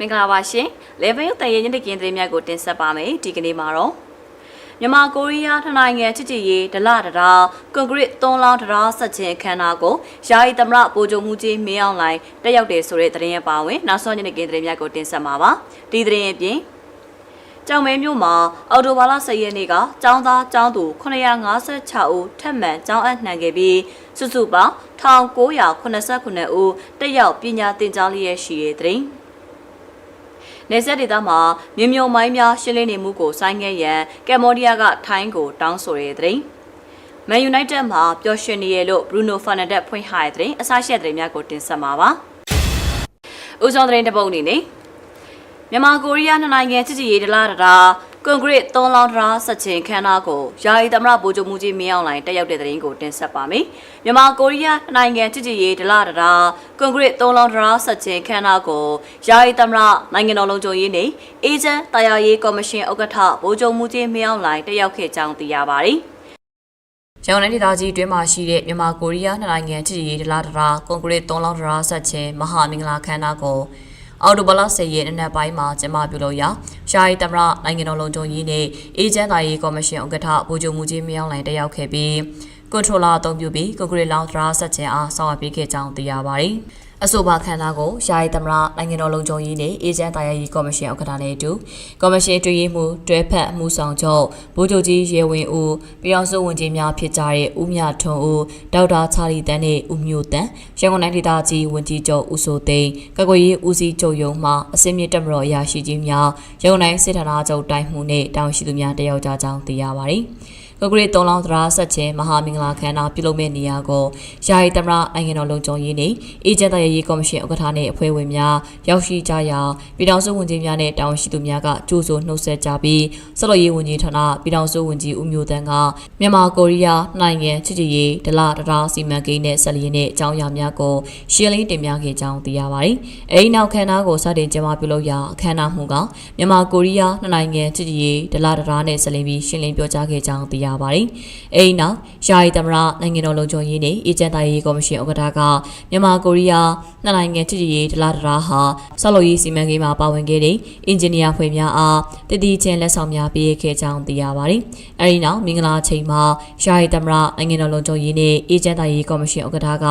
မင်္ဂလာပါရှင်။ Level ရုပ်တန်ရဲ့ညနေခင်းသတင်းများကိုတင်ဆက်ပါမယ်။ဒီကနေ့မှာတော့မြန်မာကိုရီးယားထိုင်နိုင်ငံချစ်ကြည်ရေးဒလတရာကွန်ကရစ်သုံးလောင်းတရာဆက်ချင်းအခမ်းအနားကိုယာယီသမရပိုကြုံမှုကြီးမင်းအောင်လိုင်းတက်ရောက်တယ်ဆိုတဲ့သတင်းရပါဝင်နောက်ဆုံးညနေခင်းသတင်းများကိုတင်ဆက်မှာပါ။ဒီသတင်းအပြင်ကြောင်မဲမြို့မှာအော်တိုဘာလ10ရက်နေ့ကចောင်းသားចောင်းသူ956ဦးထပ်မံចောင်းအပ်နှံခဲ့ပြီးစုစုပေါင်း1989ဦးတက်ရောက်ပညာသင်ကြားလျက်ရှိတဲ့သတင်း နေဆက်ဒေသမှာမြင်းမြုံမိုင်းများရှင်းလင်းနေမှုကိုဆိုင်းခဲ့ရန်ကမ်ဘောဒီးယားကထိုင်းကိုတောင်းဆိုတဲ့သတင်းမန်ယူနိုက်တက်မှာပျော်ရွှင်နေရလို့ဘရူနိုဖာနန်ဒက်ဖွင့်ဟတဲ့သတင်းအစားရှက်သတင်းများကိုတင်ဆက်မှာပါ။ဦးဆောင်သတင်းတစ်ပုဒ်အနေနဲ့မြန်မာကိုရီးယားနှစ်နိုင်ငံချစ်ကြည်ရေးဒလားတရာ ကွန်ကရစ်သုံးလောင်းတရာဆက်ချင်းခမ်းနားကိုယာယီသမရဗိုလ်ချုပ်မှုကြီးမင်းအောင်လှိုင်တက်ရောက်တဲ့တဲ့ရင်ကိုတင်ဆက်ပါမယ်။မြန်မာကိုရီးယားနှစ်နိုင်ငံချစ်ကြည်ရေးဒလားတရာကွန်ကရစ်သုံးလောင်းတရာဆက်ချင်းခမ်းနားကိုယာယီသမရနိုင်ငံတော်လုံခြုံရေးနဲ့အေဂျင့်တာယာရေးကော်မရှင်ဥက္ကဋ္ဌဗိုလ်ချုပ်မှုကြီးမင်းအောင်လှိုင်တက်ရောက်ခဲ့ကြောင်းသိရပါတယ်။ရောင်နိုင်ဒေသကြီးတွင်းမှာရှိတဲ့မြန်မာကိုရီးယားနှစ်နိုင်ငံချစ်ကြည်ရေးဒလားဒရာကွန်ကရစ်၃လောင်းဒရာဆက်ချင်းမဟာမင်္ဂလာခမ်းနားကိုအော်တိုဘလ10ရက်နေ့ပိုင်းမှာကျင်းပပြုလုပ်ရာ ရှာယီသမရနိုင်ငံတော်လုံခြုံရေးနဲ့အေဂျင့်သားရေးကော်မရှင်ဥက္ကဋ္ဌဗိုလ်ချုပ်မှုကြီးမင်းအောင်လှိုင်တက်ရောက်ခဲ့ပြီးကွန်ထရိုလာအသုံးပြုပြီးကွန်ကရစ်လောင်းဒရာဆက်ချင်းအားဆောင်ရွက်ပေးခဲ့ကြောင်းသိရပါတယ်။ အဆိုပါခန္ဓာကိုယာယီသမရနိုင်ငံတော်လုံခြုံရေးနဲ့အေဂျင့်တာယာရေးကော်မရှင်ဥက္ကဋ္ဌနဲ့အတူကော်မရှင်တွေ့ရေးမှူးတွဲဖက်မှုဆောင်ချုပ်ဗိုလ်ချုပ်ကြီးရေဝင်ဦးပြည်အောင်စုဝန်ကြီးများဖြစ်ကြတဲ့ဦးမြထွန်းဦးဒေါက်တာချာလီတန်းနဲ့ဦးမျိုးတန်းရန်ကုန်တိုင်းဒေသကြီးဝန်ကြီးချုပ်ဦးစိုးသိန်းကကွယ်ရေးဦးစီးချုပ်ရုံးမှအစင်းမြင့်တက်မတော်အရာရှိကြီးများရန်ကုန်တိုင်းစစ်ဌာနချုပ်တိုင်းမှုနဲ့တောင်ရှိသူများတက်ရောက်ကြကြောင်းသိရပါတယ်။ ကကရစ်၃လောင်းသရာဆက်ချင်းမဟာမင်္ဂလာခမ်းနားပြုလုပ်မဲ့နေရာကိုယာယီသမရနိုင်ငံတော်လုံခြုံရေးနှင့်အေဂျင့်သားရေးကော်မရှင်ဥက္ကဋ္ဌနှင့်အဖွဲ့ဝင်များရောက်ရှိကြရာပြည်ထောင်စုဝန်ကြီးများနှင့်တာဝန်ရှိသူများကကြိုးဆိုနှုတ်ဆက်ကြပြီးဆက်လက်ရေးဝန်ကြီးဌာနပြည်ထောင်စုဝန်ကြီးဦးမျိုးတန်းကမြန်မာကိုရီးယားနိုင်ငံချစ်ကြည်ရေးဒလတရာစီမံကိန်းနဲ့ဆက်လျင်းတဲ့အကြောင်းအရာများကိုရှင်းလင်းတင်ပြခဲ့ကြောင်းသိရပါတယ်။အဲဒီနောက်ခမ်းနားကိုစတင်ကျင်းပပြုလုပ်ရာအခမ်းအနားမှုကမြန်မာကိုရီးယားနှစ်နိုင်ငံချစ်ကြည်ရေးဒလတရာနဲ့ဆက်လင်းပြီးရှင်းလင်းပြောကြားခဲ့ကြောင်းသိရပါတယ်။အဲဒီနောက်ယာယီသမရနိုင်ငံတော်လုံခြုံရေးနဲ့အေဂျင့်သားရေးကော်မရှင်ဥက္ကဋ္ဌကမြန်မာကိုရီးယားနှစ်နိုင်ငံချစ်ကြည်ရေးဒလတရာဟာဆောက်လုပ်ရေးစီမံကိန်းမှာပါဝင်ခဲ့တဲ့အင်ဂျင်နီယာဖွဲ့များအားတည်တည်ချင်းလက်ဆောင်များပေးခဲ့ကြောင်းသိရပါတယ်။အဲဒီနောက်မင်္ဂလာချိန်မှာယာယီသမရနိုင်ငံတော်လုံခြုံရေးနဲ့အေဂျင့်သားရေးကော်မရှင်ဥက္ကဋ္ဌက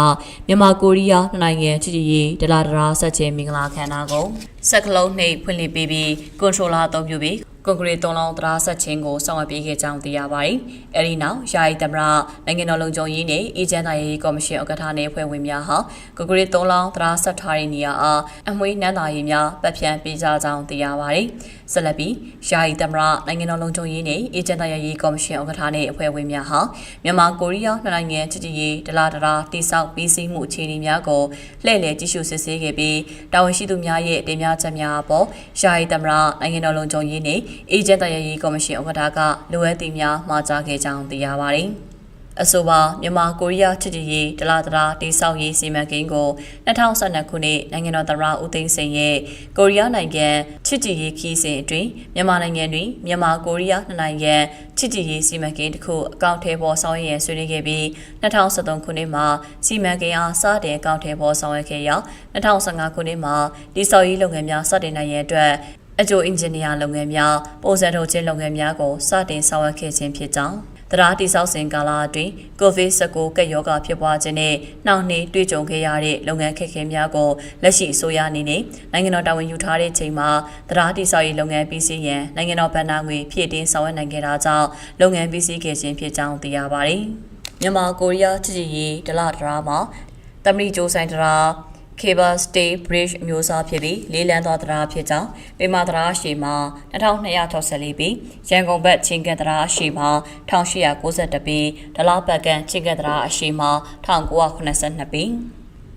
မြန်မာကိုရီးယားနှစ်နိုင်ငံချစ်ကြည်ရေးဒလတရာဆက်ချင်းမင်္ဂလာခမ်းနားကိုစက်ကလုံးနှိပ်ဖွင့်လှစ်ပေးပြီးကွန်ထရိုလာအသုံးပြုပြီး ကွန်ကရစ်သုံးလုံးသရာဆက်ချင်းကိုဆောင်ရွက်ပေးခဲ့ကြောင်းသိရပါတယ်။အဲဒီနောက်ယာယီသမရနိုင်ငံတော်လုံခြုံရေးနဲ့အေဂျင့်သားရေးကော်မရှင်ဥက္ကဋ္ဌနဲ့ဖွဲ့ဝင်များဟာကွန်ကရစ်သုံးလုံးသရာဆက်ထားတဲ့နေရာအားအမွေးနန်းသားရေးများပတ်ဖြန့်ပေးကြကြောင်းသိရပါတယ်။ ဆက်လက်ပြီးယာယီသမရနိုင်ငံတော်လုံခြုံရေးနဲ့အေဂျင့်သားရေးကော်မရှင်ဥက္ကဋ္ဌနဲ့အဖွဲ့ဝင်များဟာမြန်မာကိုရီးယားနှစ်နိုင်ငံချစ်ကြည်ရေးဒလာဒရာတိစောက်ပြီးစီးမှုအခြေအနေများကိုလှည့်လည်ကြည့်ရှုစစ်ဆေးခဲ့ပြီးတာဝန်ရှိသူများရဲ့တင်ပြချက်များအပေါ်ယာယီသမရနိုင်ငံတော်လုံခြုံရေးနဲ့အေဂျင့်တရားရေးကော်မရှင်ဥက္ကဋ္ဌကလိုအပ်သည့်များမှာကြားခဲ့ကြောင်းသိရပါတယ်။ အဆိုပါမြန်မာကိုရီးယားချစ်ကြည်ရေးဒလာဒရာတိစောက်ရေးစီမံကိန်းကို2012ခုနှစ်နိုင်ငံတော်သမ္မတဦးသိန်းစိန်ရဲ့ကိုရီးယားနိုင်ငံချစ်ကြည်ရေးခီးစဉ်အတွင်းမြန်မာနိုင်ငံတွင်မြန်မာကိုရီးယားနှစ်နိုင်ငံချစ်ကြည်ရေးစီမံကိန်းတစ်ခုအကောင့်ထဲပေါ်ဆောင်ရွက်ရန်ဆွေးနွေးခဲ့ပြီး2013ခုနှစ်မှာစီမံကိန်းအားစတင်အကောင့်ထဲပေါ်ဆောင်ရွက်ခဲ့ရာ2015ခုနှစ်မှာတိစောက်ရေးလုပ်ငန်းများစတင်နိုင်ရန်အတွက်အကျိုးအင်ဂျင်နီယာလုပ်ငန်းများပုံစံထုတ်ခြင်းလုပ်ငန်းများကိုစတင်ဆောင်ရွက်ခဲ့ခြင်းဖြစ်ကြောင်း တရားတိဆောက်စဉ်ကာလအတွင်း COVID-19 ကပ်ရောဂါဖြစ်ပွားခြင်းနဲ့နှောင့်နှေးတွေ့ကြုံခဲ့ရတဲ့လုပ်ငန်းခက်ခဲများကိုလက်ရှိအစိုးရအနေနဲ့နိုင်ငံတော်တာဝန်ယူထားတဲ့ချိန်မှာတရားတိဆောက်ရေးလုပ်ငန်းပြီးစီးရန်နိုင်ငံတော်ဗဏ္ဍာငွေဖြည့်တင်းဆောင်ရွက်နိုင်ခဲ့တာကြောင့်လုပ်ငန်းပြီးစီးခဲ့ခြင်းဖြစ်ကြောင်းသိရပါတယ်။မြန်မာကိုရီးယားချစ်ချစ်ရေးဒလဒရာမှာတမလီဂျိုးဆိုင်ဒရာ Cable Stay Bridge အမျိုးအစားဖြစ်ပြီးလေးလံသောတရားဖြစ်ကြောင်းပေမာတရားရှေမှာ2264ပြီးရန်ကုန်ဘက်ချင်းကက်တရားရှေမှာ1892ပြီးဒလားဘက်ကန်ချင်းကက်တရားအရှေမှာ1982ပြီး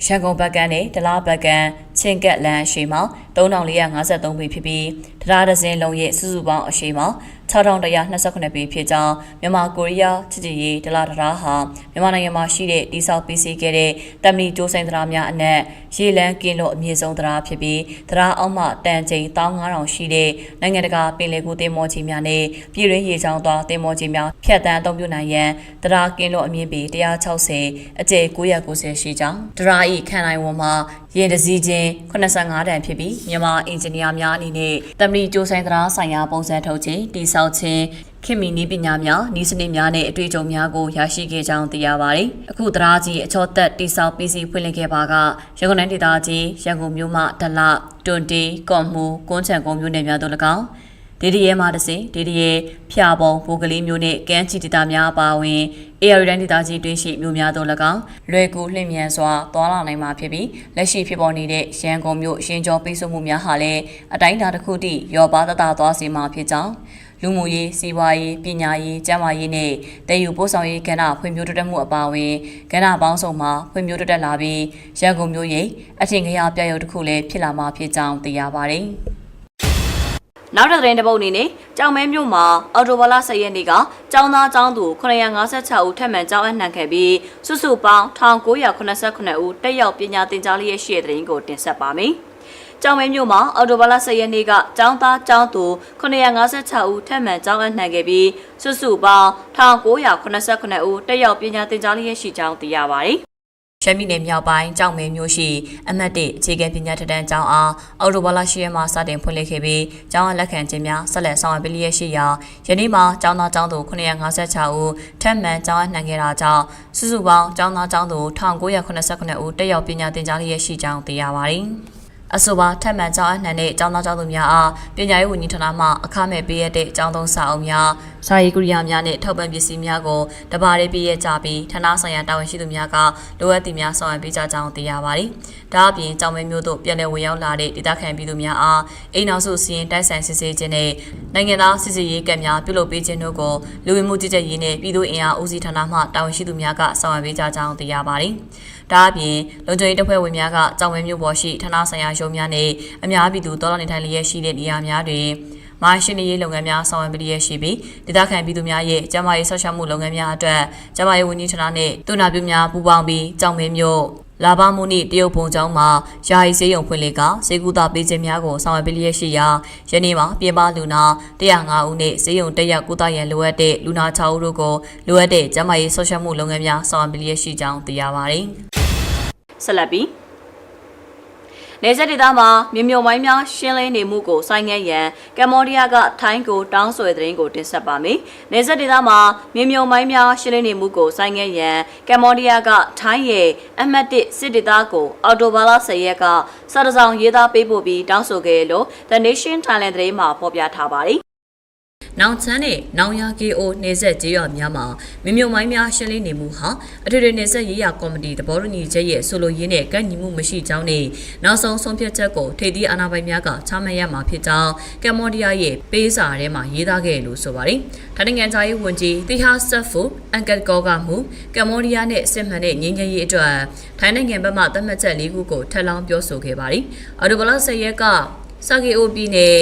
ရန်ကုန်ဘက်ကန်နဲ့ဒလားဘက်ကန်ချင်းကက်လန်အရှေမှာ3453ပြီဖြစ်ပြီးတရားဒဇင်လုံးရဲ့စုစုပေါင်းအရှေမှာ 6129ပေဖြစ်ကြောင်းမြန်မာကိုရီးယားချစ်ကြည်ရေးဒလတရားဟာမြန်မာနိုင်ငံမှာရှိတဲ့တိစောက်ပီစီခဲ့တဲ့တမဏီကျိုးဆိုင်တရားများအနက်ရေလန်းကင်းလို့အမြင့်ဆုံးတရားဖြစ်ပြီးတရားအောက်မှတန်ချိန်15000ရှိတဲ့နိုင်ငံတကာပင်လယ်ကူတင်မောကြီးများနဲ့ပြည်ရင်းရေချောင်းသွားတင်မောကြီးများဖြတ်တန်းအသုံးပြုနိုင်ရန်တရားကင်းလို့အမြင့်ပေ160အကျယ်990ရှိကြောင်းတရားဤခံနိုင်ဝန်မှာရင်တစည်းချင်း85တန်ဖြစ်ပြီးမြန်မာအင်ဂျင်နီယာများအနေနဲ့တမဏီကျိုးဆိုင်တရားဆိုင်ရာပုံစံထုတ်ခြင်းတိစောက်ခြင်းခင်မီနီးပညာများဤစနစ်များနဲ့အတွေ့အကြုံများကိုရရှိခဲ့ကြောင်းသိရပါတယ်။အခုတရားကြီးအချောသက်တိစောက်ပြီးစီဖွင့်လှစ်ခဲ့ပါကရန်ကုန်တိုင်းဒေသကြီးရန်ကုန်မြို့မှဒလတွန်တီကော့မှုကွန်းချံကုန်းမြို့နယ်များတို့၎င်းဒေဒီရဲမှာတစေဒေဒီရဲဖျာပုံပိုကလေးမျိုးနဲ့ကမ်းချီဒေတာများအပါအဝင်အေရတိုင်းဒေသကြီးတွင်းရှိမြို့များတို့၎င်းလွယ်ကူလျင်မြန်စွာသွာလာနိုင်မှာဖြစ်ပြီးလက်ရှိဖြစ်ပေါ်နေတဲ့ရန်ကုန်မြို့ရှင်ကျော်ပိတ်ဆို့မှုများဟာလည်းအတိုင်းအတာတစ်ခုတည်းရောပါတတသွားစေမှာဖြစ်ကြောင်း လူမှုရေးစီးပွားရေးပညာရေးကျန်းမာရေးနဲ့တည်ယူပို့ဆောင်ရေးကဏ္ဍဖွံ့ဖြိုးတိုးတက်မှုအပါအဝင်ကဏ္ဍပေါင်းစုံမှာဖွံ့ဖြိုးတိုးတက်လာပြီးရန်ကုန်မြို့ရဲ့အထင်ကြီးအပြရုပ်တစ်ခုလည်းဖြစ်လာမှာဖြစ်ကြောင်းသိရပါတယ်။နောက်တစ်သတင်းတစ်ပုဒ်အနေနဲ့ကြောင်မဲမြို့မှာအော်တိုဘလာ10ရက်နေ့ကကျောင်းသားကျောင်းသူ956ဦးထပ်မံကျောင်းအပ်နှံခဲ့ပြီးစုစုပေါင်း1989ဦးတက်ရောက်ပညာသင်ကြားလျက်ရှိတဲ့သတင်းကိုတင်ဆက်ပါမယ်။ ကျောင်းမဲမြို့မှာအော်တိုဘလာ10ရက်နေ့ကကျောင်းသားကျောင်းသူ956ဦးထပ်မံကျောင်းအပ်နှံခဲ့ပြီးစုစုပေါင်း1989ဦးတက်ရောက်ပညာသင်ကြားလျက်ရှိကြောင်းသိရပါတယ်။ရှမ်းပြည်နယ်မြောက်ပိုင်းကြောင်မဲမြို့ရှိအမတ်တစ်အခြေခံပညာထက်တန်းကျောင်းအားအော်တိုဘာလ10ရက်မှာစတင်ဖွင့်လှစ်ခဲ့ပြီးကျောင်းအားလက်ခံခြင်းများဆက်လက်ဆောင်ရွက်ပေးလျက်ရှိရာယနေ့မှာကျောင်းသားကျောင်းသူ956ဦးထပ်မံကျောင်းအနှံခဲ့တာကြောင့်စုစုပေါင်းကျောင်းသားကျောင်းသူ1989ဦးတက်ရောက်ပညာသင်ကြားလျက်ရှိကြောင်းသိရပါတယ်။ အဆိုပါထက်မှန်ကျောင်းအနှံတဲ့ကျောင်းသားကျောင်းသူများအားပညာရေးဝန်ကြီးဌာနမှအခမဲ့ပေးရတဲ့ကျောင်းသုံးစာအုပ်များ စာရေးကိရိယာများနဲ့ထောက်ပံ့ပစ္စည်းများကိုတပါးလေးပေးရကြပြီးဌာနဆိုင်ရာတာဝန်ရှိသူများကလိုအပ်သည့်များဆောင်ရွက်ပေးကြကြောင်းသိရပါတယ်။ဒါအပြင်ကျောင်းမဲမျိုးတို့ပြည်내ဝင်ရောက်လာတဲ့ဒေသခံပြည်သူများအားအိမ်နောက်စုစီရင်တိုက်ဆိုင်စစ်ဆေးခြင်းနဲ့နိုင်ငံသားစစ်ဆေးရေးကံများပြုလုပ်ပေးခြင်းတို့ကိုလူဝင်မှုကြီးကြပ်ရေးနဲ့ပြည်သူ့အင်အားဦးစီးဌာနမှတာဝန်ရှိသူများကဆောင်ရွက်ပေးကြကြောင်းသိရပါတယ်။ဒါအပြင်လုံခြုံရေးတပ်ဖွဲ့ဝင်များကကြောင်မဲမျိုးပေါ်ရှိဌာနဆိုင်ရာရုံးများနဲ့အများပြည်သူတော်တော်နေထိုင်လျက်ရှိတဲ့နေရာများတွင် မိုင်းရှင်ရေးလုပ်ငန်းများဆောင်ရွက်ပေးရရှိပြီးဒေသခံပြည်သူများရဲ့ကျန်းမာရေးဆောက်ရှောက်မှုလုပ်ငန်းများအတွက်ကျန်းမာရေးဝန်ကြီးဌာနနဲ့တူနာပြုများပူးပေါင်းပြီးကြောင်မဲမျိုးလာဘမှုနိတရုတ်ပုံကျောင်းမှာယာယီစေးရုံဖွင့်လှစ်ကစေကူတာပေးခြင်းများကိုဆောင်ရွက်ပေးလျက်ရှိရာယနေ့မှာပြင်ပလူနာ105ဦးနဲ့စေးရုံတက်ရောက်ကုသရန်လိုအပ်တဲ့လူနာ6ဦးတို့ကိုလိုအပ်တဲ့ကျန်းမာရေးဆောက်ရှောက်မှုလုပ်ငန်းများဆောင်ရွက်ပေးလျက်ရှိကြောင်းသိရပါတယ်။ဆက်လက်ပြီး နေဆက်ဒေသမှာမြေမြုံမိုင်းများရှင်းလင်းနေမှုကိုဆိုင်ငယ်ရန်ကမ္ဘောဒီးယားကထိုင်းကိုတောင်းဆိုတဲ့သတင်းကိုတင်ဆက်ပါမယ်။နေဆက်ဒေသမှာမြေမြုံမိုင်းများရှင်းလင်းနေမှုကိုဆိုင်ငယ်ရန်ကမ္ဘောဒီးယားကထိုင်းရဲ့အမှတ်1စစ်ဒေသကိုအော်တိုဘာလ10ရက်ကစတစောင်ရေးသားပေးပို့ပြီးတောင်းဆိုခဲ့လို့ The Nation Thailand သတင်းမှာဖော်ပြထားပါတယ်။ နောင်ချမ်းနဲ့နောင်ရ KO နေဆက်ကြေးရွာများမှာမမြုံမိုင်းများရှင်းလင်းနေမှုဟာအထွေထွေနေဆက်ရေးရာကော်မတီသဘောတူညီချက်ရဲ့ဆိုလိုရင်းနဲ့ကန့်ညီမှုမရှိကြောင်းနဲ့နောက်ဆုံးဆုံးဖြတ်ချက်ကိုထိပ်သီးအာဏာပိုင်များကချမှတ်ရမှာဖြစ်ကြောင်းကမ္ဘောဒီးယားရဲ့ပေးစာထဲမှာရေးသားခဲ့လို့ဆိုပါတယ်။ထိုင်းနိုင်ငံသားရေးဝန်ကြီးတီဟာဆတ်ဖူအန်ကတ်ကောကမှုကမ္ဘောဒီးယားနဲ့စစ်မှန်တဲ့ငြိမ်းချမ်းရေးအတွက်ထိုင်းနိုင်ငံဘက်မှသတ်မှတ်ချက်၄ခုကိုထပ်လောင်းပြောဆိုခဲ့ပါတယ်။အော်တိုဘလဆယ်ရက်ကစာကေအိုပြည်နယ်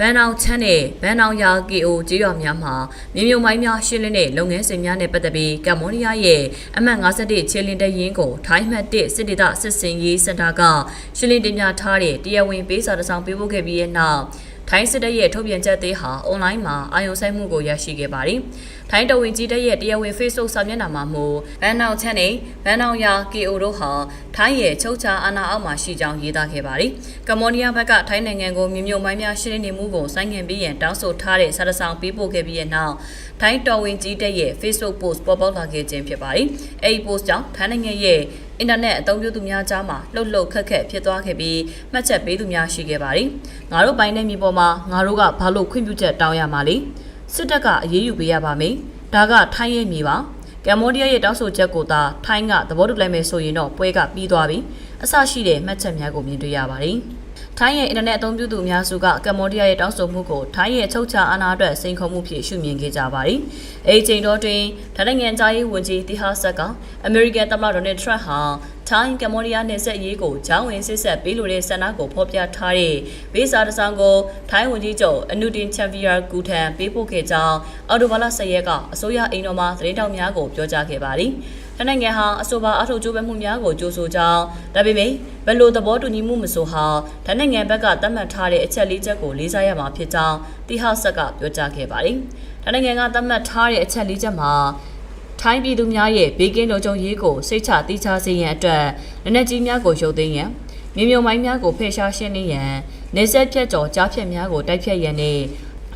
ဗန်အောင်ချမ်းနဲ့ဗန်အောင်ယာကီအိုကြေးရွာများမှာမြေမြုံမိုင်းများရှင်းလင်းတဲ့လုပ်ငန်းစဉ်များနဲ့ပတ်သက်ပြီးကမ္ဘောဒီးယားရဲ့အမှတ်51ခြေလင်းတရင်ကိုထိုင်းမှတ်1စစ်ဒေသစစ်စင်ရေးစင်တာကရှင်းလင်းတင်ပြထားတဲ့တရားဝင်ပေးစာတစ်စောင်ပေးပို့ခဲ့ပြီးတဲ့နောက်ထိုင်းစစ်တပ်ရဲ့ထုတ်ပြန်ချက်သေးဟာအွန်လိုင်းမှာအာရုံစိုက်မှုကိုရရှိခဲ့ပါတယ်။ ထိုင်းတော်ဝင်ကြီးတပ်ရဲ့တရားဝင် Facebook စာမျက်နှာမှာမို့ဗန်နောင်ချန်နဲ့ဗန်နောင်ယာ KO တို့ဟာထိုင်းရဲ့ချုပ်ချာအာဏာအောက်မှာရှိကြောင်းရေးသားခဲ့ပါတယ်။ကမ္ဘောဒီးယားဘက်ကထိုင်းနိုင်ငံကိုမြေမြုပ်မိုင်းများရှင်းလင်းနေမှုကိုဆိုင်းငံ့ပြီးရန်တောင်းဆိုထားတဲ့စာတစောင်ပေးပို့ခဲ့ပြီးတဲ့နောက်ထိုင်းတော်ဝင်ကြီးတပ်ရဲ့ Facebook post ပေါ်ပေါက်လာခဲ့ခြင်းဖြစ်ပါတယ်။အဲဒီ post ကြောင့်ထိုင်းနိုင်ငံရဲ့အင်တာနက်အသုံးပြုသူများကြားမှာလှုပ်လှုပ်ခက်ခက်ဖြစ်သွားခဲ့ပြီးမှတ်ချက်ပေးသူများရှိခဲ့ပါတယ်။ငါတို့ပိုင်းတဲ့မြေပေါ်မှာငါတို့ကဘာလို့ခွင့်ပြုချက်တောင်းရမှာလဲ။ စစ်တပ်ကအရေးယူပေးရပါမယ်။ဒါကထိုင်းရဲ့မြေပါ။ကမ္ဘောဒီးယားရဲ့တောင်းဆိုချက်ကိုသာထိုင်းကသဘောတူလိုက်မယ်ဆိုရင်တော့ပွဲကပြီးသွားပြီ။အဆရှိတဲ့မှတ်ချက်များကိုမြင်တွေ့ရပါတယ်။ ထိုင်းရဲ့အင်တာနက်အသုံးပြုသူအများစုကကမ္ဘောဒီးယားရဲ့တောင်းဆိုမှုကိုထိုင်းရဲ့ချုပ်ချာအာဏာအတွက်စိန်ခေါ်မှုဖြစ်ရှုမြင်ခဲ့ကြပါသည်။အဲဒီချိန်တော့တွင်ထိုင်းနိုင်ငံသားရေးဝန်ကြီးတီဟာဆတ်က အမေရိကန်သမ္မတဒေါ်နယ်ထရန့်ဟာထိုင်းကမ္ဘောဒီးယားနယ်စပ်ရေးကိုဂျောင်းဝင်ဆစ်ဆက်ပေးလိုတဲ့ဆန္ဒကိုဖော်ပြထားတဲ့ဘေးစာတစ်စောင်ကိုထိုင်းဝန်ကြီးချုပ်အနုတင်ချန်ဗီယာကူထံပေးပို့ခဲ့ကြောင်းအော်တိုဘာလ10ရက်က အစိုးရအိမ်တော်မှသတင်းတောက်များကိုပြောကြားခဲ့ပါသည်။ ထိုင်းနိုင်ငံဟာအဆိုပါအထောက်အကျိုးပဲမှုများကိုကြိုးဆိုကြောင်းဒါပေမဲ့ဘယ်လိုသဘောတူညီမှုမဆိုဟာထိုင်းနိုင်ငံဘက်ကသတ်မှတ်ထားတဲ့အချက်လေးချက်ကိုလေးစားရမှာဖြစ်ကြောင်းတီဟာဆက်ကပြောကြားခဲ့ပါတယ်။ထိုင်းနိုင်ငံကသတ်မှတ်ထားတဲ့အချက်လေးချက်မှာထိုင်းပြည်သူများရဲ့ဘေးကင်းလုံခြုံရေးကိုစိတ်ချတိချစေရန်အတွက်လက်နက်ကြီးများကိုရုပ်သိမ်းရန်မြေမြုံမိုင်းများကိုဖယ်ရှားရှင်းလင်းရန်နေဆက်ဖြတ်ကျော်ကြားဖြတ်များကိုတိုက်ဖြတ်ရန်နဲ့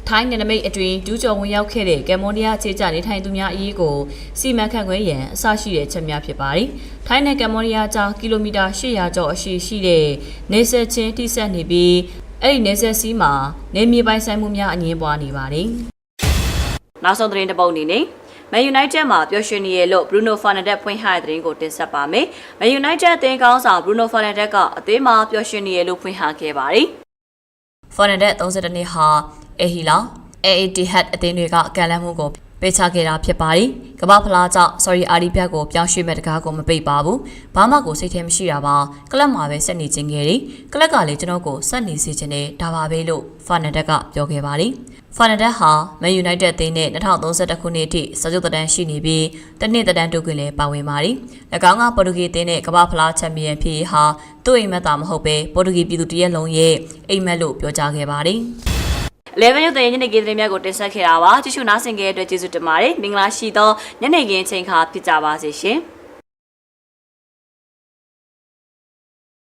ထိုင်းနယ်နိမိတ်အတွင်းကျူးကျော်ဝင်ရောက်ခဲ့တဲ့ကမ္ဘောဒီးယားအခြေချနေထိုင်သူများအရေးကိုစီမံခန့်ခွဲရန်အစရှိတဲ့ချက်များဖြစ်ပါတယ်။ထိုင်းနဲ့ကမ္ဘောဒီးယားကြားကီလိုမီတာ800ကျော်အရှည်ရှိတဲ့နေဆက်ချင်းထိစပ်နေပြီးအဲ့ဒီနေဆက်စီးမှာနေမြေပိုင်ဆိုင်မှုများအငင်းပွားနေပါတယ်။နောက်ဆုံးသတင်းတစ်ပုဒ်အနေနဲ့ Man United မှာပျော်ရွှင်နေရလို့ Bruno Fernandes ဖွင့်ဟတဲ့သတင်းကိုတင်ဆက်ပါမယ်။ Man United အသင်းကောင်းဆောင် Bruno Fernandes ကအသင်းမှာပျော်ရွှင်နေရလို့ဖွင့်ဟခဲ့ပါတယ်။ Fernandes 32နှစ်ဟာအဟီလာ AATH အသင်းတွေကကန်လန်းမှုကို ပေးချခဲ့တာဖြစ်ပါတယ်။ကမ္ဘာဖလားကြောင့် sorry အာဒီပြတ်ကိုပြောင်းရွှေ့မဲ့တကားကိုမပိတ်ပါဘူး။ဘာမှကိုစိတ်ထဲမရှိတာပါ။ကလပ်မှာပဲဆက်နေခြင်းခဲ့တယ်။ကလပ်ကလည်းကျွန်တော်ကိုဆက်နေစေခြင်းနဲ့ဒါပါပဲလို့ Fernandes ကပြောခဲ့ပါတယ်။ Fernandes ဟာ Man United အသင်းနဲ့2031ခုနှစ်အထိစာချုပ်သက်တမ်းရှိနေပြီးတစ်နှစ်သက်တမ်းတိုးခွင့်လည်းပါဝင်ပါတယ်။၎င်းကပေါ်တူဂီအသင်းနဲ့ကမ္ဘာဖလားချန်ပီယံဖြစ်ရေးဟာသူ့အိမ်မက်သာမဟုတ်ပဲပေါ်တူဂီပြည်သူတရက်လုံးရဲ့အိမ်မက်လို့ပြောကြားခဲ့ပါတယ်။ 11ရုပ်သံညနေခင်းသတင်းများကိုတင်ဆက်ခဲ့တာပါကြည့်ရှုနားဆင်ခဲ့တဲ့အတွက်ကျေးဇူးတင်ပါတယ်မင်္ဂလာရှိသောညနေခင်းချိန်ခါဖြစ်ကြပါစေရှင်